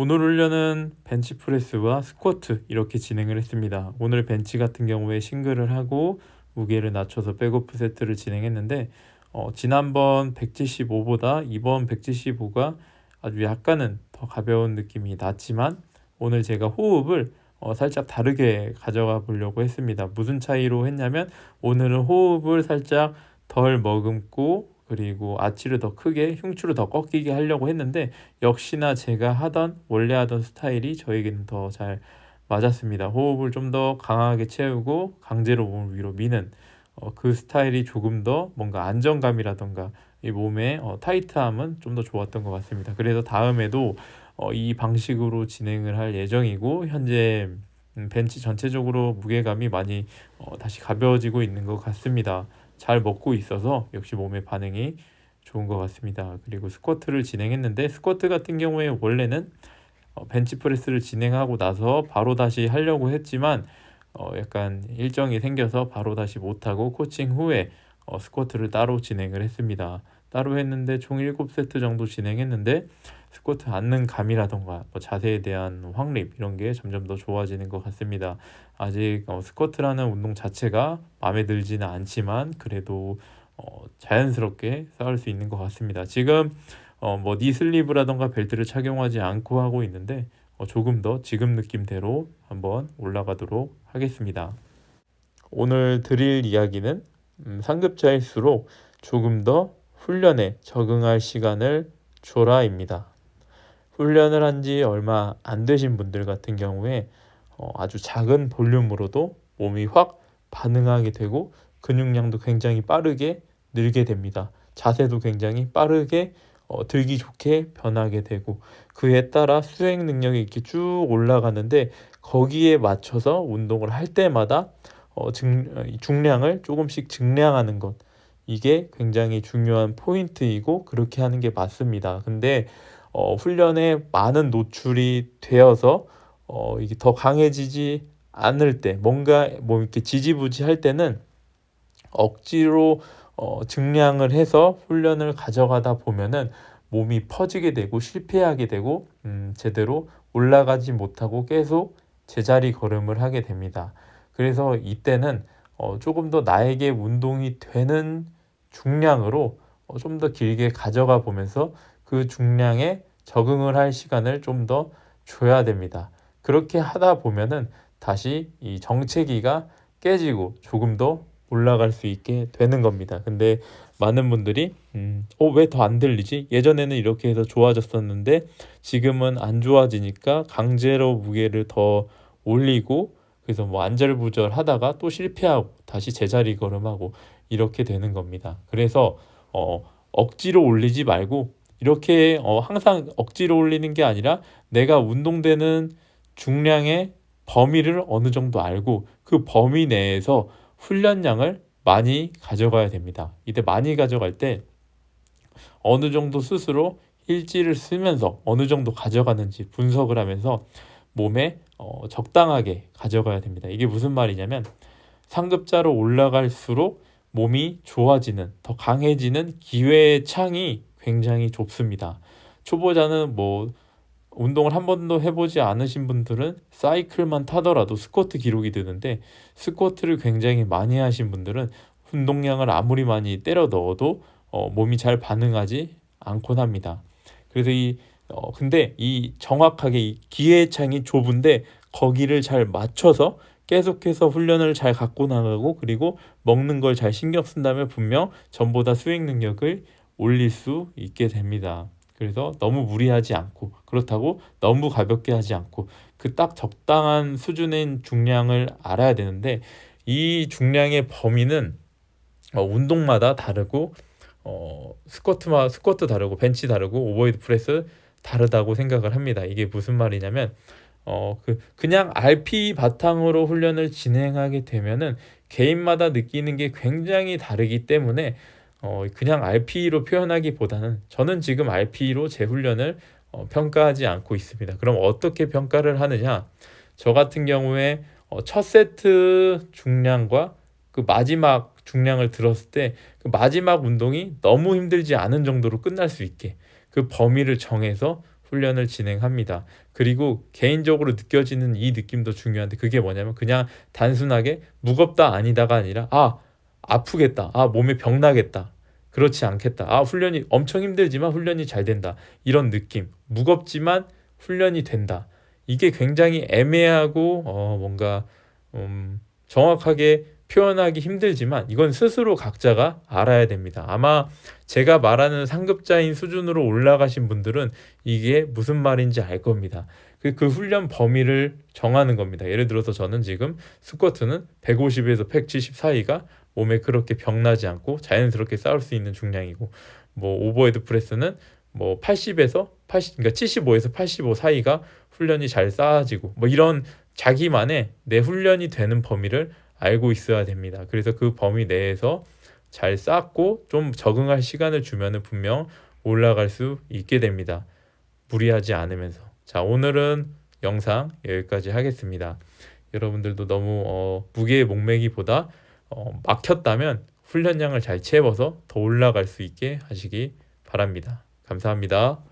오늘 훈련은 벤치프레스와 스쿼트 이렇게 진행을 했습니다. 오늘 벤치 같은 경우에 싱글을 하고 무게를 낮춰서 백오프 세트를 진행했는데 어, 지난번 175보다 이번 175가 아주 약간은 더 가벼운 느낌이 났지만 오늘 제가 호흡을 어, 살짝 다르게 가져가 보려고 했습니다. 무슨 차이로 했냐면 오늘은 호흡을 살짝 덜 머금고 그리고 아치를 더 크게 흉추를 더 꺾이게 하려고 했는데 역시나 제가 하던 원래 하던 스타일이 저에게는 더 잘 맞았습니다. 호흡을 좀 더 강하게 채우고 강제로 몸을 위로 미는 어, 그 스타일이 조금 더 뭔가 안정감이라던가 이 몸의 어, 타이트함은 좀 더 좋았던 것 같습니다. 그래서 다음에도 어, 이 방식으로 진행을 할 예정이고 현재 음, 벤치 전체적으로 무게감이 많이 어, 다시 가벼워지고 있는 것 같습니다. 잘 먹고 있어서 역시 몸의 반응이 좋은 것 같습니다. 그리고 스쿼트를 진행했는데 스쿼트 같은 경우에 원래는 어, 벤치프레스를 진행하고 나서 바로 다시 하려고 했지만 어, 약간 일정이 생겨서 바로 다시 못하고 코칭 후에 어, 스쿼트를 따로 진행을 했습니다. 따로 했는데 총 7세트 정도 진행했는데 스쿼트 앉는 감이라던가 뭐 자세에 대한 확립 이런 게 점점 더 좋아지는 것 같습니다. 아직 어, 스쿼트라는 운동 자체가 마음에 들지는 않지만 그래도 어, 자연스럽게 쌓을 수 있는 것 같습니다. 지금 어, 뭐 니슬리브라던가 벨트를 착용하지 않고 하고 있는데 어, 조금 더 지금 느낌대로 한번 올라가도록 하겠습니다. 오늘 드릴 이야기는 음, 상급자일수록 조금 더 훈련에 적응할 시간을 줘라입니다. 훈련을 한 지 얼마 안 되신 분들 같은 경우에 어, 아주 작은 볼륨으로도 몸이 확 반응하게 되고 근육량도 굉장히 빠르게 늘게 됩니다. 자세도 굉장히 빠르게 어, 들기 좋게 변하게 되고 그에 따라 수행 능력이 이렇게 쭉 올라가는데 거기에 맞춰서 운동을 할 때마다 어, 증, 중량을 조금씩 증량하는 것 이게 굉장히 중요한 포인트이고 그렇게 하는 게 맞습니다. 근데 어, 훈련에 많은 노출이 되어서 어, 이게 더 강해지지 않을 때 뭔가 뭐 이렇게 지지부지 할 때는 억지로 어, 증량을 해서 훈련을 가져가다 보면은 몸이 퍼지게 되고 실패하게 되고 음, 제대로 올라가지 못하고 계속 제자리 걸음을 하게 됩니다. 그래서 이때는 어, 조금 더 나에게 운동이 되는 중량으로 어, 좀 더 길게 가져가 보면서 그 중량에 적응을 할 시간을 좀 더 줘야 됩니다. 그렇게 하다 보면은 다시 이 정체기가 깨지고 조금 더 올라갈 수 있게 되는 겁니다. 근데 많은 분들이 음, 어, 왜 더 안 들리지? 예전에는 이렇게 해서 좋아졌었는데 지금은 안 좋아지니까 강제로 무게를 더 올리고 그래서 뭐 안절부절 하다가 또 실패하고 다시 제자리 걸음하고 이렇게 되는 겁니다. 그래서 어, 억지로 올리지 말고 이렇게 어, 항상 억지로 올리는 게 아니라 내가 운동되는 중량의 범위를 어느 정도 알고 그 범위 내에서 훈련량을 많이 가져가야 됩니다. 이때 많이 가져갈 때 어느 정도 스스로 일지를 쓰면서 어느 정도 가져가는지 분석을 하면서 몸에 어, 적당하게 가져가야 됩니다. 이게 무슨 말이냐면 상급자로 올라갈수록 몸이 좋아지는 더 강해지는 기회의 창이 굉장히 좁습니다. 초보자는 뭐 운동을 한 번도 해보지 않으신 분들은 사이클만 타더라도 스쿼트 기록이 드는데 스쿼트를 굉장히 많이 하신 분들은 운동량을 아무리 많이 때려 넣어도 어, 몸이 잘 반응하지 않곤 합니다. 그래서 이 어, 근데 이 정확하게 이 기회 창이 좁은데 거기를 잘 맞춰서 계속해서 훈련을 잘 갖고 나가고 그리고 먹는 걸 잘 신경 쓴다면 분명 전보다 수행 능력을 올릴 수 있게 됩니다. 그래서 너무 무리하지 않고 그렇다고 너무 가볍게 하지 않고 그 딱 적당한 수준의 중량을 알아야 되는데 이 중량의 범위는 어, 운동마다 다르고 어, 스쿼트마 스쿼트 다르고 벤치 다르고 오버헤드 프레스 다르다고 생각을 합니다. 이게 무슨 말이냐면 어, 그 그냥 RP 바탕으로 훈련을 진행하게 되면은 개인마다 느끼는 게 굉장히 다르기 때문에 어, 그냥 RP로 표현하기보다는 저는 지금 RP로 제 훈련을 어, 평가하지 않고 있습니다. 그럼 어떻게 평가를 하느냐? 저 같은 경우에 어, 첫 세트 중량과 그 마지막 중량을 들었을 때 그 마지막 운동이 너무 힘들지 않은 정도로 끝날 수 있게 그 범위를 정해서 훈련을 진행합니다. 그리고 개인적으로 느껴지는 이 느낌도 중요한데 그게 뭐냐면 그냥 단순하게 무겁다 아니다가 아니라 아 아프겠다 아 몸에 병 나겠다 그렇지 않겠다. 아 훈련이 엄청 힘들지만 훈련이 잘 된다. 이런 느낌. 무겁지만 훈련이 된다. 이게 굉장히 애매하고 어 뭔가 음 정확하게 표현하기 힘들지만 이건 스스로 각자가 알아야 됩니다. 아마 제가 말하는 상급자인 수준으로 올라가신 분들은 이게 무슨 말인지 알 겁니다. 그, 그 훈련 범위를 정하는 겁니다. 예를 들어서 저는 지금 스쿼트는 150에서 170 사이가 몸에 그렇게 병나지 않고 자연스럽게 쌓을 수 있는 중량이고 뭐 오버헤드 프레스는 뭐 80에서 80 그러니까 75에서 85 사이가 훈련이 잘 쌓아지고 뭐 이런 자기만의 내 훈련이 되는 범위를 알고 있어야 됩니다. 그래서 그 범위 내에서 잘 쌓고 좀 적응할 시간을 주면은 분명 올라갈 수 있게 됩니다. 무리하지 않으면서. 자, 오늘은 영상 여기까지 하겠습니다. 여러분들도 너무 어, 무게의 목매기보다 어, 막혔다면 훈련량을 잘 채워서 더 올라갈 수 있게 하시기 바랍니다. 감사합니다.